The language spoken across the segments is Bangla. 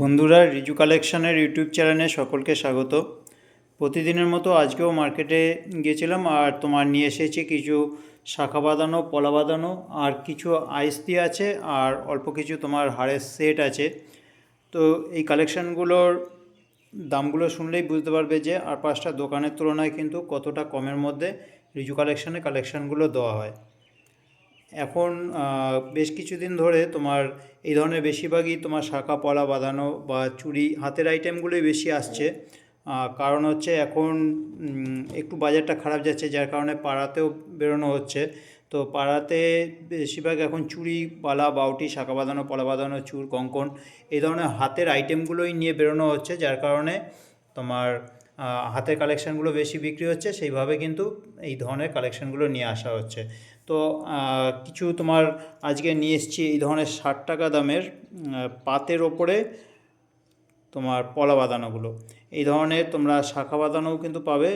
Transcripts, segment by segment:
বন্ধুরা, রিজু কালেকশনের ইউটিউব চ্যানেলে সকলকে স্বাগত। প্রতিদিনের মতো আজকেও মার্কেটে গিয়েছিলাম আর তোমার নিয়ে এসেছি কিছু শাখা বাঁধানো, পলা বাঁধানো, আর কিছু আইসতি আছে আর অল্প কিছু তোমার হাড়ের সেট আছে। তো এই কালেকশানগুলোর দামগুলো শুনলেই বুঝতে পারবে যে আর পাঁচটা দোকানের তুলনায় কিন্তু কতটা কমের মধ্যে রিজু কালেকশানে কালেকশানগুলো দেওয়া হয়। এখন বেশ কিছুদিন ধরে তোমার এই ধরনের বেশিরভাগই তোমার শাখা পলা বাঁধানো বা চুরি হাতের আইটেমগুলোই বেশি আসছে। কারণ হচ্ছে এখন একটু বাজারটা খারাপ যাচ্ছে, যার কারণে পাড়াতেও বেরোনো হচ্ছে। তো পাড়াতে বেশিরভাগ এখন চুড়ি পালা বাউটি, শাখা বাঁধানো, পলা বাঁধানো, চুর, কঙ্কন এই ধরনের হাতের আইটেমগুলোই নিয়ে বেরোনো হচ্ছে, যার কারণে তোমার হাতের কালেকশানগুলো বেশি বিক্রি হচ্ছে। সেইভাবে কিন্তু এই ধরনের কালেকশানগুলো নিয়ে আসা হচ্ছে। তো কিছু তোমার আজকে নিয়ে এসেছি এই ধরনের ষাট টাকা দামের পাতের ওপরে তোমার পলা বাঁধানোগুলো। এই ধরনের তোমরা শাখা বাঁধানোও কিন্তু পাবে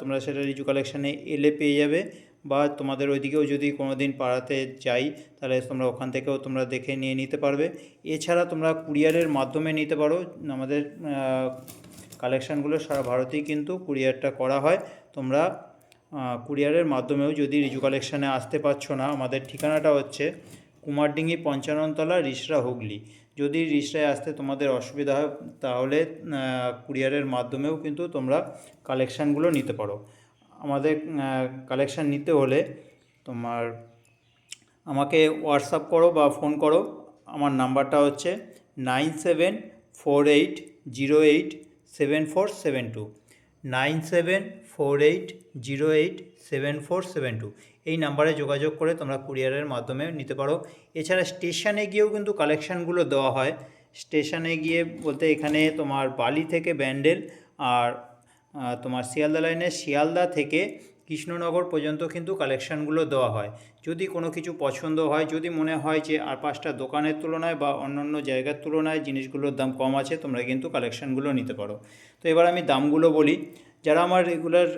তোমরা সেটা রিজু কালেকশানে এলে পেয়ে যাবে বা তোমাদের ওইদিকেও যদি কোনো দিন পাড়াতে যাই, তাহলে তোমরা ওখান থেকেও তোমরা দেখে নিয়ে নিতে পারবে। এছাড়া তোমরা কুরিয়ারের মাধ্যমে নিতে পারো, আমাদের কালেকশানগুলো সারা ভারতেই কিন্তু কুরিয়ারটা করা হয়। তোমরা কুরিয়ারের মাধ্যমেও যদি রিজু কালেকশানে আসতে পারছ না, আমাদের ঠিকানাটা হচ্ছে কুমারডিঙ্গি পঞ্চাননতলা রিসরা হুগলি। যদি রিসরায় আসতে তোমাদের অসুবিধা হয়, তাহলে কুরিয়ারের মাধ্যমেও কিন্তু তোমরা কালেকশানগুলো নিতে পারো। আমাদের কালেকশান নিতে হলে তোমার, আমাকে হোয়াটসঅ্যাপ করো বা ফোন করো। আমার নাম্বারটা হচ্ছে nine seven four eight zero eight seven four seven two. Nine seven four eight zero eight seven four seven two. এই নাম্বারে যোগাযোগ করে তোমরা কুরিয়ারের মাধ্যমে নিতে পারো। এছাড়া স্টেশনে গিয়েও কিন্তু কালেকশানগুলো দেওয়া হয়। স্টেশনে গিয়ে বলতে এখানে তোমার বালি থেকে ব্যান্ডেল আর তোমার শিয়ালদা লাইনের শিয়ালদা থেকে কৃষ্ণনগর পর্যন্ত কিন্তু কালেকশানগুলো দেওয়া হয়। যদি কোনো কিছু পছন্দ হয়, যদি মনে হয় যে আর পাঁচটা দোকানের তুলনায় বা অন্যান্য জায়গার তুলনায় জিনিসগুলোর দাম কম আছে, তোমরা কিন্তু কালেকশানগুলো নিতে পারো। তো এবার আমি দামগুলো বলি। যারা আমার রেগুলার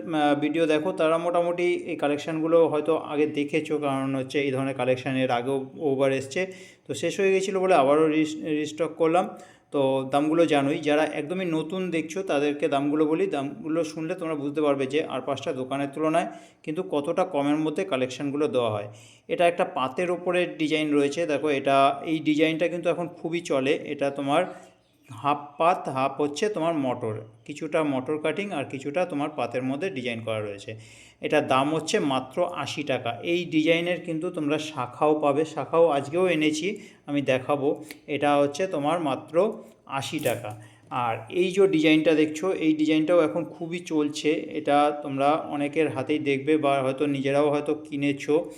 ভিডিও দেখো, তারা মোটামুটি এই কালেকশানগুলো হয়তো আগে দেখেছ, কারণ হচ্ছে এই ধরনের কালেকশান এর আগেও ওভার এসছে। তো শেষ হয়ে গেছিল বলে আবারও রিস্টক করলাম। তো দামগুলো জানোই, যারা একদমই নতুন দেখছ, তাদেরকে দামগুলো বলি। দামগুলো শুনলে তোমরা বুঝতে পারবে যে আর পাঁচটা দোকানের তুলনায় কিন্তু কতটা কমের মধ্যে কালেকশানগুলো দেওয়া হয়। এটা একটা পাতের ওপরে ডিজাইন রয়েছে। দেখো, এটা, এই ডিজাইনটা কিন্তু এখন খুবই চলে। এটা তোমার হাফ পাত, হাফ হচ্ছে তোমার মটর। কিছুটা মটর কাটিং আর কিছুটা তোমার পাতের মধ্যে ডিজাইন করা রয়েছে। এটা দাম হচ্ছে মাত্র আশি টাকা। এই ডিজাইনের কিন্তু তোমরা শাখাও পাবে। শাখাও আজকেও এনেছি, আমি দেখাবো। এটা হচ্ছে তোমার মাত্র আশি টাকা। আর এই যে ডিজাইনটা দেখছ, এই ডিজাইনটাও এখন খুবই চলছে। এটা তোমরা অনেকের হাতেই দেখবে বা হয়তো নিজেরাও হয়তো কিনেছো।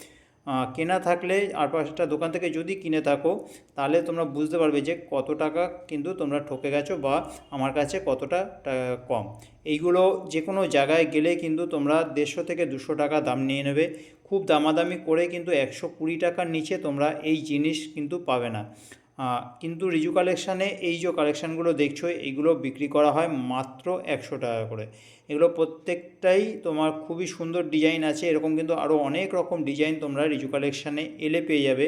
কেনা থাকলে আর পাঁচটা দোকান থেকে যদি কিনে থাকো, তাহলে তোমরা বুঝতে পারবে যে কত টাকা কিন্তু তোমরা ঠকে গেছো বা আমার কাছে কতটা কম। এইগুলো যে কোনো জায়গায় গেলে কিন্তু তোমরা দেড়শো থেকে দুশো টাকা দাম নিয়ে নেবে। খুব দামাদামি করে কিন্তু একশো কুড়ি টাকার নিচে তোমরা এই জিনিস কিন্তু পাবে না। কিন্তু রিজু কালেকশানে এই যে কালেকশানগুলো দেখছ এইগুলো বিক্রি করা হয় মাত্র একশো টাকা করে। এগুলো প্রত্যেকটাই তোমার খুবই সুন্দর ডিজাইন আছে। এরকম কিন্তু আরও অনেক রকম ডিজাইন তোমরা রিজু কালেকশানে এলে পেয়ে যাবে।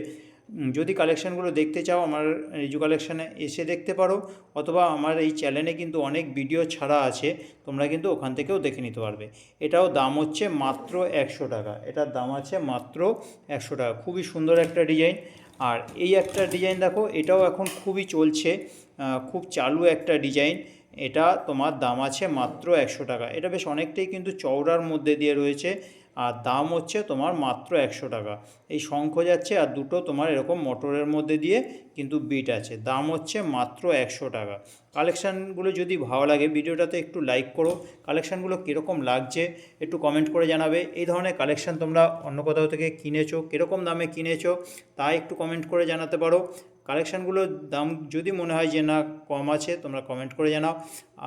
যদি কালেকশানগুলো দেখতে চাও, আমার রিজু কালেকশানে এসে দেখতে পারো, অথবা আমার এই চ্যানেলে কিন্তু অনেক ভিডিও ছাড়া আছে, তোমরা কিন্তু ওখান থেকেও দেখে নিতে পারবে। এটাও দাম হচ্ছে মাত্র একশো টাকা। এটার দাম আছে মাত্র একশো টাকা। খুবই সুন্দর একটা ডিজাইন। আর এই একটা ডিজাইন দেখো, এটাও এখন খুবই চলছে খুব চালু একটা ডিজাইন এটা তোমার দাম আছে মাত্র একশো টাকা। এটা বেশ অনেকটাই কিন্তু চওড়ার মধ্যে দিয়ে রয়েছে, আর দাম হচ্ছে তোমার মাত্র একশো টাকা। এই শঙ্খ যাচ্ছে আর দুটো তোমার এরকম মোটরের মধ্যে দিয়ে কিন্তু বিট আছে। দাম হচ্ছে মাত্র একশো টাকা। কালেকশানগুলো যদি ভালো লাগে, ভিডিওটাতে একটু লাইক করো। কালেকশানগুলো কীরকম লাগছে একটু কমেন্ট করে জানাবে। এই ধরনের কালেকশান তোমরা অন্য কোথাও থেকে কিনেছো, কীরকম দামে কিনেছো, তা একটু কমেন্ট করে জানাতে পারো। কালেকশানগুলোর দাম যদি মনে হয় যে না, কম আছে, তোমরা কমেন্ট করে জানাও।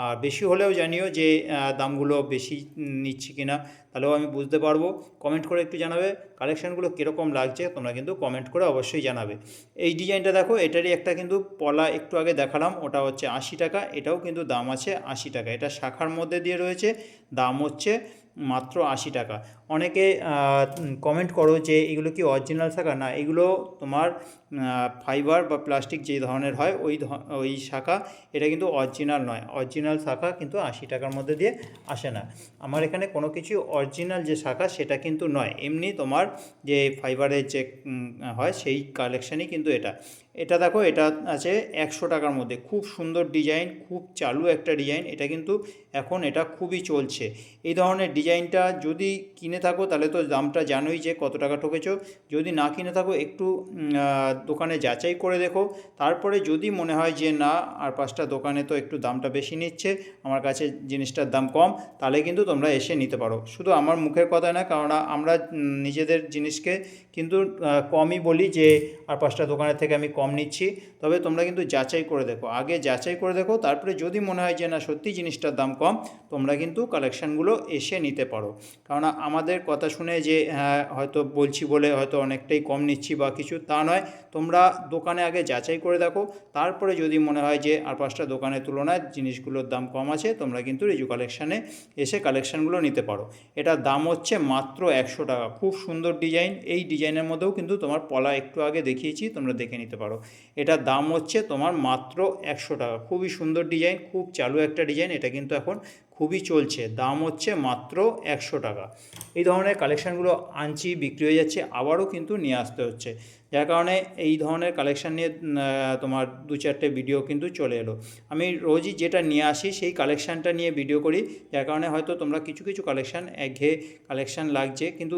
আর বেশি হলেও জানিও যে দামগুলো বেশি নিচ্ছি কিনা, তাহলেও আমি বুঝতে পারব। কমেন্ট করে একটু জানাবে। কালেকশানগুলো কীরকম লাগছে তোমরা কিন্তু কমেন্ট করে অবশ্যই জানাবে। এই ডিজাইনটা দেখো, এটারই একটা কিন্তু পলা একটু আগে দেখালাম, ওটা হচ্ছে আশি টাকা, এটাও কিন্তু দাম আছে আশি টাকা। এটা শাখার মধ্যে দিয়ে রয়েছে, দাম হচ্ছে মাত্র আশি টাকা। অনেকে কমেন্ট করো যে এগুলো কি অরিজিনাল শাখা? না, এগুলো তোমার ফাইবার বা প্লাস্টিক যে ধরনের হয়, ওই ওই শাখা, এটা কিন্তু অরিজিনাল নয়। অরিজিনাল শাখা কিন্তু আশি টাকার মধ্যে দিয়ে আসে না। আমার এখানে কোনো কিছু অরিজিনাল যে শাখা, সেটা কিন্তু নয়। এমনি তোমার যে ফাইবারের যে হয়, সেই কালেকশানই কিন্তু এটা। এটা দেখো, এটা আছে একশো টাকার মধ্যে। খুব সুন্দর ডিজাইন খুব চালু একটা ডিজাইন এটা কিন্তু এখন এটা খুবই চলছে। এই ধরনের ডিজাইনটা যদি কিনে থাকো, তাহলে তো দামটা জানোই যে কত টাকা ঠকেছ। যদি না কিনে থাকো, একটু দোকানে যাচাই করে দেখো। তারপরে যদি মনে হয় যে না, আর পাঁচটা দোকানে তো একটু দামটা বেশি নিচ্ছে, আমার কাছে জিনিসটার দাম কম, তাহলে কিন্তু তোমরা এসে নিতে পারো। শুধু আমার মুখের কথা না, কারণ আমরা নিজেদের জিনিসকে কিন্তু কমই বলি যে, আর পাঁচটা দোকানের থেকে আমি কম নিচ্ছি। তবে তোমরা কিন্তু যাচাই করে দেখো। আগে যাচাই করে দেখো, তারপরে যদি মনে হয় যে না, সত্যি জিনিসটার দাম কম, তোমরা কিন্তু কালেকশানগুলো এসে নিতে পারো। কারণ আমাদের কথা শুনে যে হ্যাঁ হয়তো বলছি বলে হয়তো অনেকটাই কম নিচ্ছি বা কিছু তা নয় তোমরা দোকানে আগে যাচাই করে দেখো। তারপরে যদি মনে হয় যে আর পাঁচটা দোকানের তুলনায় জিনিসগুলোর দাম কম আছে, তোমরা কিন্তু রিজু কালেকশানে এসে কালেকশানগুলো নিতে পারো। এটার দাম হচ্ছে মাত্র একশো টাকা। খুব সুন্দর ডিজাইন। এই ডিজাইনের মধ্যেও কিন্তু তোমার পলা একটু আগে দেখিয়েছি, তোমরা দেখে নিতে পারো। এটার দাম হচ্ছে তোমার মাত্র একশো টাকা। খুবই সুন্দর ডিজাইন, খুব চালু একটা ডিজাইন। এটা কিন্তু এখন খুবই চলছে। দাম হচ্ছে মাত্র একশো টাকা। এই ধরনের কালেকশানগুলো আনছি, বিক্রি হয়ে যাচ্ছে, আবারও কিন্তু নিয়ে আসতে হচ্ছে। যার কারণে এই ধরনের কালেকশান নিয়ে তোমার দু চারটে ভিডিও কিন্তু চলে এলো। আমি রোজই যেটা নিয়ে আসি সেই কালেকশানটা নিয়ে ভিডিও করি, যার কারণে হয়তো তোমরা কিছু কিছু কালেকশান একঘেয়ে কালেকশান লাগছে, কিন্তু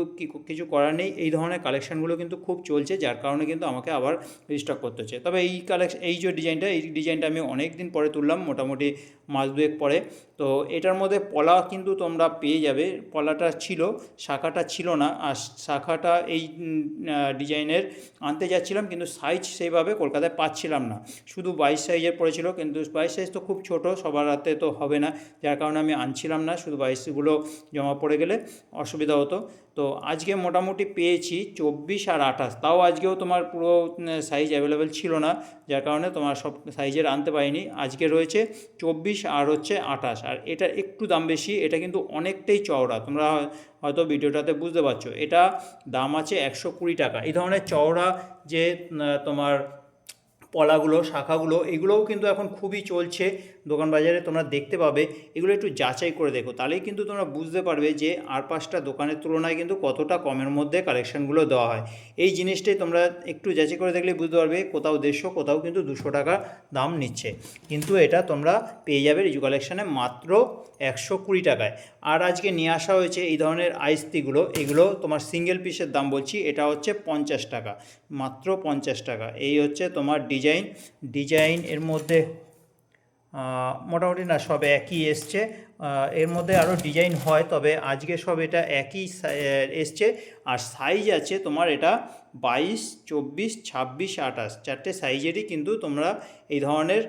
কিছু করার নেই। এই ধরনের কালেকশানগুলো কিন্তু খুব চলছে, যার কারণে কিন্তু আমাকে আবার রিস্টক করতে হচ্ছে। তবে এই কালেকশন এই যে ডিজাইনটা এই ডিজাইনটা আমি অনেক দিন পরে তুললাম, মোটামুটি মাস দুয়েক পরে। তো এটার মধ্যে পলা কিন্তু তোমরা পেয়ে যাবে। পলাটা ছিল, শাখাটা ছিল না। আর শাখাটা এই ডিজাইনের আনতে যাচ্ছিলাম, কিন্তু সাইজ সেইভাবে কলকাতায় পাচ্ছিলাম না। শুধু বাইশ সাইজের পড়েছিল, কিন্তু বাইশ সাইজ তো খুব ছোট, সবার হাতে তো হবে না। যার কারণে আমি আনছিলাম না, শুধু বাইশগুলো জমা পড়ে গেলে অসুবিধা হতো। তো আজকে মোটামুটি পেয়েছি চব্বিশ আর আঠাশ। তাও আজকেও তোমার পুরো সাইজ অ্যাভেলেবেল ছিল না, যার কারণে তোমার সব সাইজের আনতে পারিনি। আজকে রয়েছে চব্বিশ আর হচ্ছে আঠাশ। আর এটা একটু দাম বেশি, এটা কিন্তু অনেকটাই চওড়া। তোমরা হয়তো ভিডিওটাতে বুঝতে পারছ। এটা দাম আছে একশো কুড়ি টাকা। এই ধরনের চওড়া যে তোমার পলাগুলো, শাখাগুলো, এগুলোও কিন্তু এখন খুবই চলছে দোকান বাজারে, তোমরা দেখতে পাবে। এগুলো একটু যাচাই করে দেখো, তাহলেই কিন্তু তোমরা বুঝতে পারবে যে আর পাঁচটা দোকানের তুলনায় কিন্তু কতটা কমের মধ্যে কালেকশানগুলো দেওয়া হয়। এই জিনিসটাই তোমরা একটু যাচাই করে দেখলে বুঝতে পারবে, কোথাও দেড়শো, কোথাও কিন্তু দুশো টাকা দাম নিচ্ছে। কিন্তু এটা তোমরা পেয়ে যাবে রিজু কালেকশানে মাত্র একশো কুড়ি টাকায়। আর আজকে নিয়ে আসা হয়েছে এই ধরনের আইস্তিগুলো, এগুলো তোমার সিঙ্গেল পিসের দাম বলছি, এটা হচ্ছে পঞ্চাশ টাকা, মাত্র পঞ্চাশ টাকা। এই হচ্ছে তোমার ডিজাইন ডিজাইন ডিজাইন এর মধ্যে মোটামুটি না সব একই এসছে। এর মধ্যে আরও ডিজাইন হয়, তবে আজকে সব এটা একই এসছে। আর সাইজ আছে তোমার এটা বাইশ, চব্বিশ, ছাব্বিশ, আঠাশ। চারটে সাইজেরই কিন্তু তোমরা এই ধরনের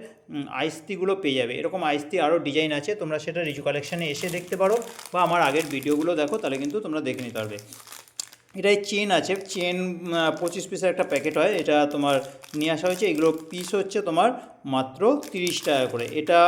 আইস্তিগুলো পেয়ে যাবে। এরকম আইস্তি আরও ডিজাইন আছে, তোমরা সেটা রিজু কালেকশানে এসে দেখতে পারো। বা আমার আগের ভিডিওগুলো দেখো, তাহলে কিন্তু তোমরা দেখে নিতে পারবে। এটাই চেন আছে। চেন পঁচিশ পিসের একটা প্যাকেট হয়। এটা তোমার নিয়ে আসা হয়েছে। এগুলো পিস হচ্ছে তোমার মাত্র তিরিশ টাকা করে। এটা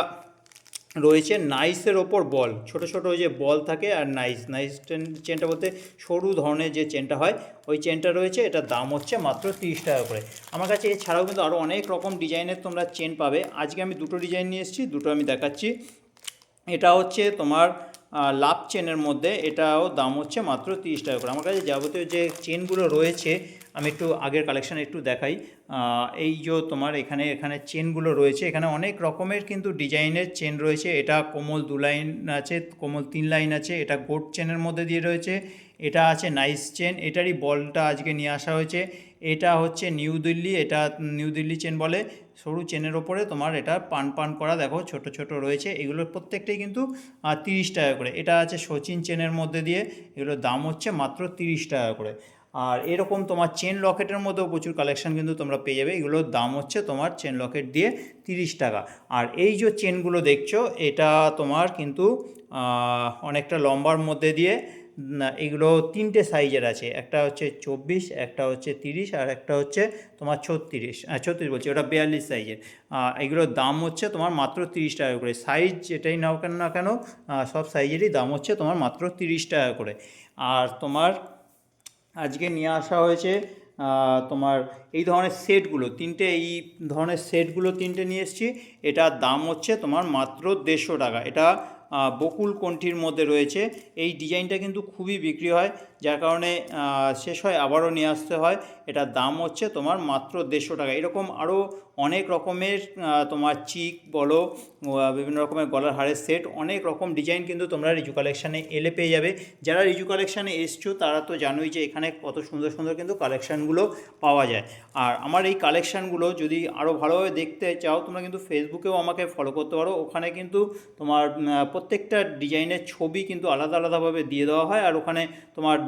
রয়েছে নাইসের ওপর বল ছোট ছোট ওই যে বল থাকে আর নাইস নাইস চেন চেনটা বলতে সরু ধরনের যে চেনটা হয়, ওই চেনটা রয়েছে। এটার দাম হচ্ছে মাত্র তিরিশ টাকা করে। আমার কাছে এছাড়াও কিন্তু আরও অনেক রকম ডিজাইনের তোমরা চেন পাবে। আজকে আমি দুটো ডিজাইন নিয়ে এসেছি। দুটো আমি দেখাচ্ছি। এটা হচ্ছে তোমার লাভ চেনের মধ্যে এটাও দাম হচ্ছে মাত্র তিরিশ টাকা করে। আমার কাছে যাবতীয় যে চেনগুলো রয়েছে, আমি একটু আগের কালেকশন একটু দেখাই। এই যে তোমার এখানে এখানে চেনগুলো রয়েছে, এখানে অনেক রকমের কিন্তু ডিজাইনের চেন রয়েছে। এটা কোমল দু লাইন আছে, কোমল তিন লাইন আছে, এটা গোট চেনের মধ্যে দিয়ে রয়েছে, এটা আছে নাইস চেন, এটারই বলটা আজকে নিয়ে আসা হয়েছে। এটা হচ্ছে নিউ দিল্লি, এটা নিউ দিল্লি চেন বলে। সরু চেনের ওপরে তোমার এটা পান পান করা, দেখো ছোট ছোট রয়েছে। এগুলোর প্রত্যেকটাই কিন্তু তিরিশ টাকা করে। এটা আছে সচিন চেনের মধ্যে দিয়ে, এগুলোর দাম হচ্ছে মাত্র তিরিশ টাকা করে। আর এরকম তোমার চেন লকেটের মধ্যেও প্রচুর কালেকশন কিন্তু তোমরা পেয়ে যাবে। এগুলোর দাম হচ্ছে তোমার চেন লকেট দিয়ে তিরিশ টাকা। আর এই যে চেনগুলো দেখছ, এটা তোমার কিন্তু অনেকটা লম্বার মধ্যে দিয়ে এগুলো তিনটে সাইজের আছে। একটা হচ্ছে চব্বিশ, একটা হচ্ছে তিরিশ, আর একটা হচ্ছে তোমার ছত্রিশ। হ্যাঁ ছত্রিশ বলছি, ওটা বিয়াল্লিশ সাইজের এগুলোর দাম হচ্ছে তোমার মাত্র তিরিশ টাকা করে। সাইজ যেটাই নাও কেন, না কেন সব সাইজেরই দাম হচ্ছে তোমার মাত্র তিরিশ টাকা করে। আর তোমার আজকে নিয়ে আসা হয়েছে তোমার এই ধরনের সেটগুলো, তিনটে, এই ধরনের সেটগুলো তিনটে নিয়ে এসেছি। এটার দাম হচ্ছে তোমার মাত্র দেড়শো টাকা। এটা বকুল কণ্ঠির মধ্যে রয়েছে, এই ডিজাইনটা কিন্তু খুবই বিক্রি হয়, যার কারণে শেষ হয়, আবারও নিয়ে আসতে হয়। এটার দাম হচ্ছে তোমার মাত্র দেড়শো টাকা। এরকম আরও অনেক রকমের তোমার চিক বলো বিভিন্ন রকমের গলার হারের সেট, অনেক রকম ডিজাইন কিন্তু তোমরা রিজু কালেকশানে এলে পেয়ে যাবে। যারা রিজু কালেকশানে এসছো, তারা তো জানোই যে এখানে কত সুন্দর সুন্দর কিন্তু কালেকশানগুলো পাওয়া যায়। আর আমার এই কালেকশানগুলো যদি আরও ভালোভাবে দেখতে চাও, তোমরা কিন্তু ফেসবুকেও আমাকে ফলো করতে পারো। ওখানে কিন্তু তোমার প্রত্যেকটা ডিজাইনের ছবি কিন্তু আলাদা আলাদাভাবে দিয়ে দেওয়া হয় আর ওখানে তোমার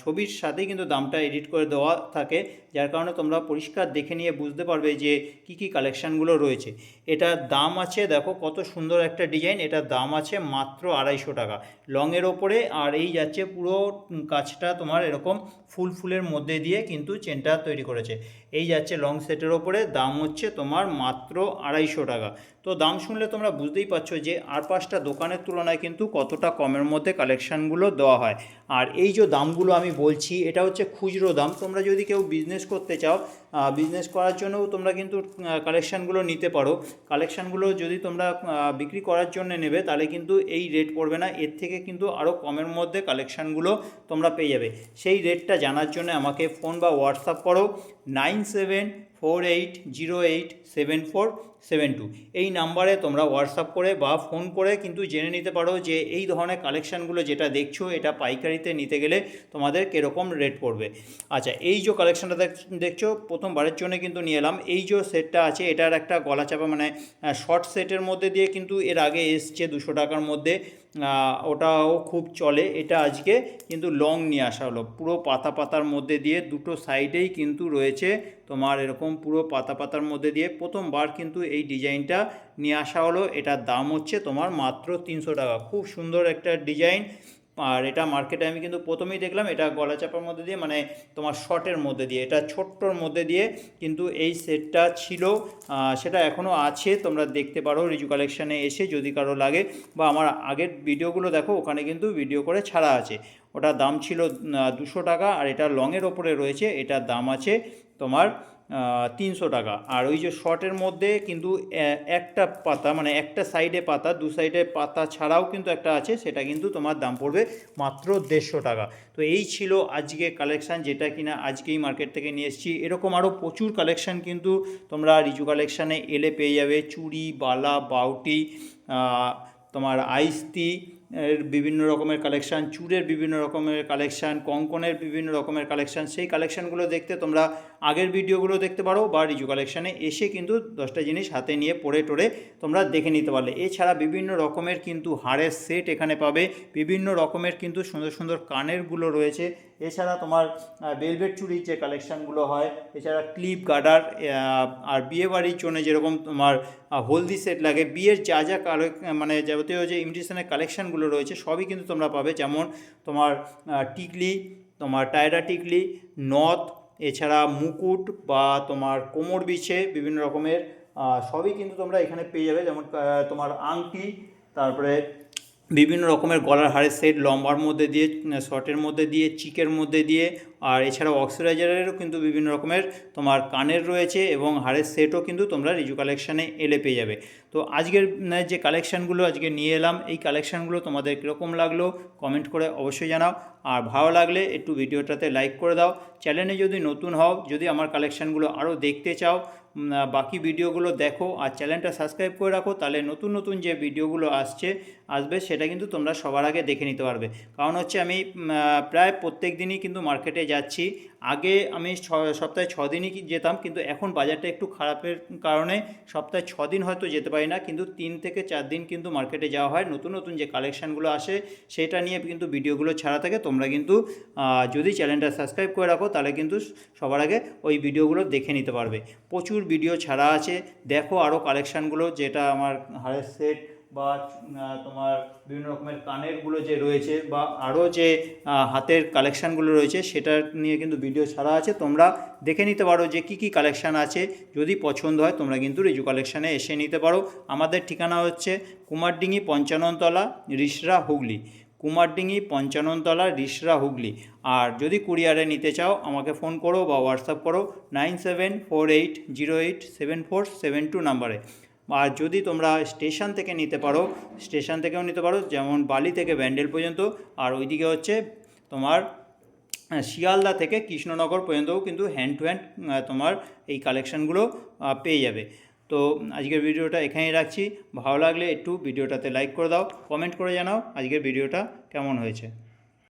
ছবির সাথেই কিন্তু দামটা এডিট করে দেওয়া থাকে, যার কারণে তোমরা পরিষ্কার দেখে নিয়ে বুঝতে পারবে যে কী কী কালেকশানগুলো রয়েছে। এটার দাম আছে, দেখো কত সুন্দর একটা ডিজাইন এটার দাম আছে মাত্র আড়াইশো টাকা। লংয়ের ওপরে, আর এই যাচ্ছে পুরো কাজটা তোমার এরকম ফুল ফুলের মধ্যে দিয়ে কিন্তু চেনটা তৈরি করেছে। এই যাচ্ছে লং সেটের ওপরে, দাম হচ্ছে তোমার মাত্র আড়াইশো টাকা। তো দাম শুনলে তোমরা বুঝতেই পারছ যে আর পাঁচটা দোকানের তুলনায় কিন্তু কতটা কমের মধ্যে কালেকশানগুলো দেওয়া হয়। আর এই যে দামগুলো আমি বলছি, এটা হচ্ছে খুচরো দাম। তোমরা যদি কেউ বিজনেস করতে চাও বিজনেস করার জন্যও তোমরা কিন্তু কালেকশানগুলো নিতে পারো। কালেকশানগুলো যদি তোমরা বিক্রি করার জন্য নেবে, তাহলে কিন্তু এই রেট পড়বে না। এর থেকে কিন্তু আরও কমের মধ্যে কালেকশানগুলো তোমরা পেয়ে যাবে। সেই রেটটা জানার জন্য আমাকে ফোন বা হোয়াটসঅ্যাপ করো। Nine seven four eight zero eight seven four. Seven two এই নাম্বারে তোমরা হোয়াটসঅ্যাপ করে বা ফোন করে কিন্তু জেনে নিতে পারো যে এই ধরনের কালেকশানগুলো যেটা দেখছ, এটা পাইকারিতে নিতে গেলে তোমাদের কীরকম রেট পড়বে। আচ্ছা এই যে কালেকশানটা দেখছ, প্রথমবারের জন্য কিন্তু নিয়ে এলাম। এই যে সেটটা আছে, এটার একটা গলা চাপা মানে শর্ট সেটের মধ্যে দিয়ে কিন্তু এর আগে এসছে দুশো টাকার মধ্যে। ওটাও খুব চলে। এটা আজকে কিন্তু লং নিয়ে আসা হলো। পুরো পাতা পাতার মধ্যে দিয়ে দুটো সাইডেই কিন্তু রয়েছে তোমার এরকম পুরো পাতা পাতার মধ্যে দিয়ে। প্রথমবার কিন্তু এই ডিজাইনটা নিয়ে আসা হলো। এটার দাম হচ্ছে তোমার মাত্র তিনশো টাকা। খুব সুন্দর একটা ডিজাইন। আর এটা মার্কেটে আমি কিন্তু প্রথমেই দেখলাম, এটা গলা চাপার মধ্যে দিয়ে মানে তোমার শর্টের মধ্যে দিয়ে, এটা ছোট্টর মধ্যে দিয়ে কিন্তু এই সেটটা ছিল। সেটা এখনও আছে, তোমরা দেখতে পারো রিজু কালেকশানে এসে যদি কারও লাগে। বা আমার আগের ভিডিওগুলো দেখো, ওখানে কিন্তু ভিডিও করে ছাড়া আছে। ওটার দাম ছিল দুশো টাকা, আর এটা লংয়ের ওপরে রয়েছে, এটার দাম আছে তোমার তিনশো টাকা। আর ওই যে শর্টের মধ্যে কিন্তু একটা পাতা মানে একটা সাইডে পাতা, দু সাইডে পাতা ছাড়াও কিন্তু একটা আছে, সেটা কিন্তু তোমার দাম পড়বে মাত্র দেড়শো টাকা। তো এই ছিল আজকে কালেকশান যেটা কিনা আজকেই মার্কেট থেকে নিয়ে এসেছি। এরকম আরও প্রচুর কালেকশান কিন্তু তোমরা রিজু কালেকশানে এলে পেয়ে যাবে। চুড়ি, বালা, বাউটি তোমার আইস্তি এর বিভিন্ন রকমের কালেকশান চুড়ের বিভিন্ন রকমের কালেকশান কঙ্কনের বিভিন্ন রকমের কালেকশান সেই কালেকশানগুলো দেখতে তোমরা আগের ভিডিওগুলো দেখতে পারো বা রিজু কালেকশানে এসে কিন্তু দশটা জিনিস হাতে নিয়ে পড়ে টোরে তোমরা দেখে নিতে পারলে। এছাড়া বিভিন্ন রকমের কিন্তু হাড়ের সেট এখানে পাবে, বিভিন্ন রকমের কিন্তু সুন্দর সুন্দর কানেরগুলো রয়েছে এছাড়া তোমার বেলভেট চুরির যে কালেকশানগুলো হয়, এছাড়া ক্লিপ গার্ডার আর বিয়ে বাড়ির জন্য যেরকম তোমার হলদি সেট লাগে, বিয়ের যা যা মানে যাবতীয় যে ইমিটেশনের কালেকশানগুলো রয়েছে, সবই কিন্তু তোমরা পাবে। যেমন তোমার টিকলি, তোমার টায়রা টিকলি নথ এছাড়া মুকুট বা তোমার কোমর বিছে, বিভিন্ন রকমের সবই কিন্তু তোমরা এখানে পেয়ে যাবে। যেমন তোমার আংটি তারপরে বিভিন্ন রকমের গলার হারের সেট লম্বার মধ্যে দিয়ে শর্টের মধ্যে দিয়ে চিকের মধ্যে দিয়ে আর এছাড়া অক্সিডাইজারেরও কিন্তু বিভিন্ন রকমের তোমার কানের রয়েছে এবং হারের সেটও কিন্তু তোমরা রিজু কালেকশানে এলে পেয়ে যাবে। তো আজকের যে কালেকশানগুলো আজকে নিয়ে এলাম, এই কালেকশানগুলো তোমাদের কীরকম লাগল কমেন্ট করে অবশ্যই জানাও। আর ভালো লাগলে একটু ভিডিওটাতে লাইক করে দাও। চ্যানেলে যদি নতুন হও, যদি আমার কালেকশানগুলো আরও দেখতে চাও বাকি ভিডিওগুলো দেখো আর চ্যানেলটা সাবস্ক্রাইব করে রাখো, তাহলে নতুন নতুন যে ভিডিওগুলো আসছে, আসবে সেটা কিন্তু তোমরা সবার আগে দেখে নিতে পারবে। কারণ হচ্ছে আমি প্রায় প্রত্যেক দিনই কিন্তু মার্কেটে যাচ্ছি। আগে আমি ছ, সপ্তাহে ছ দিনই যেতাম, কিন্তু এখন বাজারটা একটু খারাপের কারণে সপ্তাহে ছ দিন হয়তো যেতে পারি না, কিন্তু তিন থেকে চার দিন কিন্তু মার্কেটে যাওয়া হয়। নতুন নতুন যে কালেকশানগুলো আসে, সেটা নিয়ে কিন্তু ভিডিওগুলো ছাড়া থাকে। তোমরা কিন্তু যদি চ্যানেলটা সাবস্ক্রাইব করে রাখো, তাহলে কিন্তু সবার আগে ওই ভিডিওগুলো দেখে নিতে পারবে। প্রচুর ভিডিও ছাড়া আছে। দেখো আরও কালেকশানগুলো, যেটা আমার হারের সেট বা তোমার বিভিন্ন রকমের কানেরগুলো যে রয়েছে বা আরও যে হাতের কালেকশানগুলো রয়েছে সেটা নিয়ে কিন্তু ভিডিও ছাড়া আছে। তোমরা দেখে নিতে পারো যে কী কী কালেকশান আছে। যদি পছন্দ হয় তোমরা কিন্তু রিজু কালেকশানে এসে নিতে পারো। আমাদের ঠিকানা হচ্ছে কুমারডিঙ্গি পঞ্চাননতলা রিসরা হুগলি। কুমারডিঙ্গি পঞ্চাননতলা রিসরা হুগলি। আর যদি কুরিয়ারে নিতে চাও আমাকে ফোন করো বা হোয়াটসঅ্যাপ করো nine seven four eight zero eight seven four seven two নাম্বারে। আর যদি তোমরা স্টেশন থেকে নিতে পারো, স্টেশন থেকেও নিতে পারো, যেমন বালি থেকে ব্যান্ডেল পর্যন্ত, আর ওইদিকে হচ্ছে তোমার শিয়ালদা থেকে কৃষ্ণনগর পর্যন্তও কিন্তু হ্যান্ড টু হ্যান্ড তোমার এই কালেকশানগুলো পেয়ে যাবে। তো আজকের ভিডিওটা এখানেই রাখছি। ভালো লাগলে একটু ভিডিওটাতে লাইক করে দাও কমেন্ট করে জানাও আজকের ভিডিওটা কেমন হয়েছে।